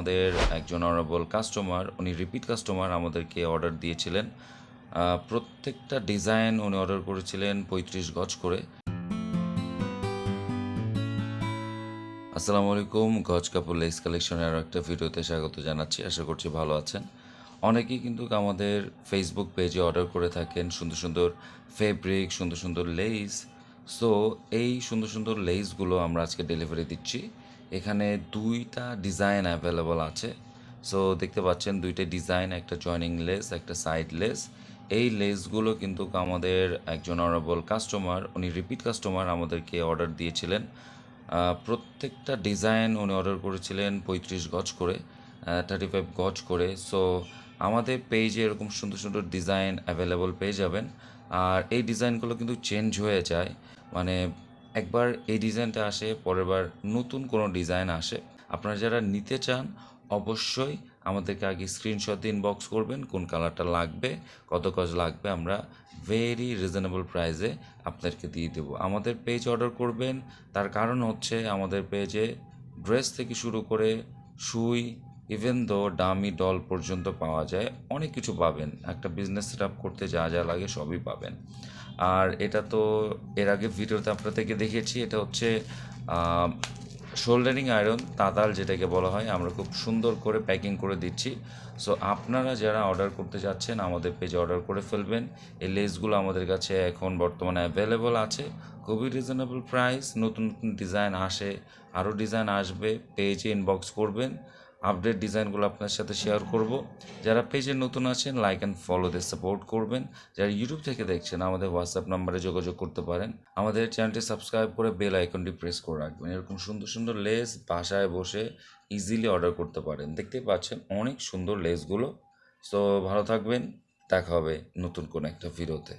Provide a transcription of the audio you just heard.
আমাদের একজন honourable customer উনি রিপিট কাস্টমার আমাদেরকে অর্ডার দিয়েছিলেন। প্রত্যেকটা ডিজাইন উনি অর্ডার করেছিলেন পঁয়ত্রিশ গজ করে। আসসালামু আলাইকুম, গজ কাপড় লেস কালেকশনের আরও একটা ভিডিওতে স্বাগত জানাচ্ছি, আশা করছি ভালো আছেন। অনেকেই কিন্তু আমাদের ফেসবুক পেজে অর্ডার করে থাকেন, সুন্দর সুন্দর ফেব্রিক সুন্দর সুন্দর লেস সো এই সুন্দর সুন্দর লেসগুলো আমরা আজকে ডেলিভারি দিচ্ছি। এখানে দুইটা ডিজাইন অ্যাভেলেবল আছে। সো দেখতে পাচ্ছেন দুইটা ডিজাইন একটা জয়নিং লেস একটা সাইড লেস এই লেসগুলো কিন্তু আমাদের একজন অনারেবল কাস্টমার উনি রিপিট কাস্টমার আমাদেরকে অর্ডার দিয়েছিলেন। প্রত্যেকটা ডিজাইন উনি অর্ডার করেছিলেন পঁয়ত্রিশ গজ করে থার্টি ফাইভ গজ করে। সো আমাদের পেজে এরকম সুন্দর সুন্দর ডিজাইন অ্যাভেলেবল পেয়ে যাবেন। আর এই ডিজাইনগুলো কিন্তু চেঞ্জ হয়ে যায়। মানে একবার এই ডিজাইনটা আসে, পরের বার নতুন কোনো ডিজাইন আসে। আপনারা যারা নিতে চান, অবশ্যই আমাদেরকে আগে স্ক্রিনশট ইনবক্স করবেন, কোন কালারটা লাগবে, কত গজ লাগবে, আমরা ভেরি রিজনেবল প্রাইসে আপনাদেরকে দিয়ে দেবো। আমাদের পেজ অর্ডার করবেন, তার কারণ হচ্ছে আমাদের পেজে ড্রেস থেকে শুরু করে, সুই ইভেন দো ডামি ডল পর্যন্ত পাওয়া যায়, অনেক কিছু পাবেন। একটা বিজনেস সেট আপ করতে যা যা লাগে সবই পাবেন। আর এটা তো এর আগে ভিডিওতে আপনাদেরকে দেখিয়েছি, এটা হচ্ছে শোল্ডারিং আয়রন তাতাল যেটাকে বলা হয়, আমরা খুব সুন্দর করে প্যাকিং করে দিচ্ছি। সো আপনারা যারা অর্ডার করতে যাচ্ছেন, আমাদের পেজে অর্ডার করে ফেলবেন। এই লেসগুলো আমাদের কাছে এখন বর্তমানে অ্যাভেলেবল আছে। খুবই রিজনেবল প্রাইস নতুন নতুন ডিজাইন আসে, আরও ডিজাইন আসবে পেজে ইনবক্স করবেন। আপডেট ডিজাইনগুলো আপনার সাথে শেয়ার করব। যারা পেজে নতুন আছেন লাইক অ্যান্ড ফলোতে সাপোর্ট করবেন। যারা ইউটিউব থেকে দেখছেন, আমাদের হোয়াটসঅ্যাপ নাম্বারে যোগাযোগ করতে পারেন। আমাদের চ্যানেলটি সাবস্ক্রাইব করে বেল আইকনটি প্রেস করে রাখবেন। এরকম সুন্দর সুন্দর লেস বাসায় বসে ইজিলি অর্ডার করতে পারেন। দেখতেই পাচ্ছেন, অনেক সুন্দর লেসগুলো সো ভালো থাকবেন। দেখা হবে নতুন কোনো একটা ভিডিওতে